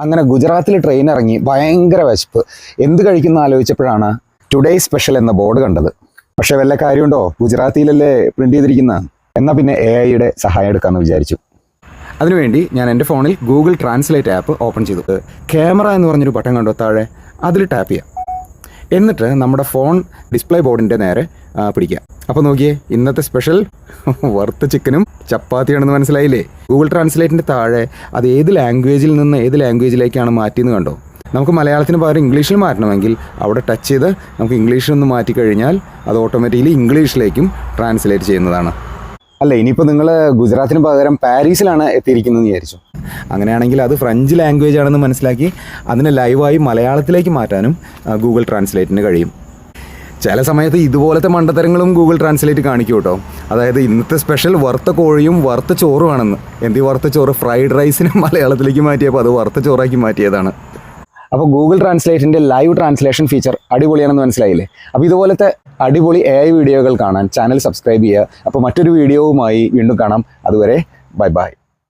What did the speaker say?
അങ്ങനെ ഗുജറാത്തിൽ ട്രെയിൻ ഇറങ്ങി ഭയങ്കര വിശപ്പ്. എന്ത് കഴിക്കുന്ന ആലോചിച്ചപ്പോഴാണ് ടുഡേ സ്പെഷ്യൽ എന്ന ബോർഡ് കണ്ടത്. പക്ഷെ വല്ല കാര്യമുണ്ടോ? ഗുജറാത്തിയിലല്ലേ പ്രിന്റ് ചെയ്തിരിക്കുന്ന? എന്നാൽ പിന്നെ എ ഐയുടെ സഹായം എടുക്കാമെന്ന് വിചാരിച്ചു. അതിനുവേണ്ടി ഞാൻ എന്റെ ഫോണിൽ ഗൂഗിൾ ട്രാൻസ്ലേറ്റ് ആപ്പ് ഓപ്പൺ ചെയ്തു. ക്യാമറ എന്ന് പറഞ്ഞൊരു ബട്ടൺ കണ്ടോ താഴെ? അതിൽ ടാപ്പ് ചെയ്യാം. എന്നിട്ട് നമ്മുടെ ഫോൺ ഡിസ്പ്ലേ ബോർഡിന്റെ നേരെ പിടിക്കുക. അപ്പോൾ നോക്കിയേ ഇന്നത്തെ സ്പെഷ്യൽ വറുത്ത ചിക്കനും ചപ്പാത്തിയാണെന്ന് മനസ്സിലായില്ലേ? ഗൂഗിൾ ട്രാൻസ്ലേറ്റിന്റെ താഴെ അത് ഏത് ലാംഗ്വേജിൽ നിന്ന് ഏത് ലാംഗ്വേജിലേക്കാണ് മാറ്റിയെന്ന് കണ്ടോ? നമുക്ക് മലയാളത്തിന് പകരം ഇംഗ്ലീഷിൽ മാറ്റണമെങ്കിൽ അവിടെ ടച്ച് ചെയ്ത് നമുക്ക് ഇംഗ്ലീഷിൽ നിന്ന് മാറ്റിക്കഴിഞ്ഞാൽ അത് ഓട്ടോമാറ്റിക്കലി ഇംഗ്ലീഷിലേക്കും ട്രാൻസ്ലേറ്റ് ചെയ്യുന്നതാണ്. അല്ല ഇനിയിപ്പോൾ നിങ്ങൾ ഗുജറാത്തിന് പകരം പാരീസിലാണ് എത്തിയിരിക്കുന്നത് വിചാരിച്ചു? അങ്ങനെയാണെങ്കിൽ അത് ഫ്രഞ്ച് ലാംഗ്വേജ് ആണെന്ന് മനസ്സിലാക്കി അതിനെ ലൈവായി മലയാളത്തിലേക്ക് മാറ്റാനും ഗൂഗിൾ ട്രാൻസ്ലേറ്റിന് കഴിയും. ചില സമയത്ത് ഇതുപോലത്തെ മണ്ടത്തരങ്ങളും ഗൂഗിൾ ട്രാൻസ്ലേറ്റ് കാണിക്കും കേട്ടോ. അതായത് ഇന്നത്തെ സ്പെഷ്യൽ വറുത്ത കോഴിയും വറുത്ത ചോറുമാണെന്ന് എന്തി വറുത്ത ചോറ്? ഫ്രൈഡ് റൈസിന് മലയാളത്തിലേക്ക് മാറ്റിയപ്പോൾ അത് വറുത്ത ചോറാക്കി മാറ്റിയതാണ്. അപ്പോൾ ഗൂഗിൾ ട്രാൻസ്ലേറ്റിന്റെ ലൈവ് ട്രാൻസ്ലേഷൻ ഫീച്ചർ അടിപൊളിയാണെന്ന് മനസ്സിലായില്ലേ? അപ്പോൾ ഇതുപോലത്തെ അടിപൊളി എ വീഡിയോകൾ കാണാൻ ചാനൽ സബ്സ്ക്രൈബ് ചെയ്യുക. അപ്പോൾ മറ്റൊരു വീഡിയോവുമായി വീണ്ടും കാണാം. അതുവരെ ബൈ ബൈ.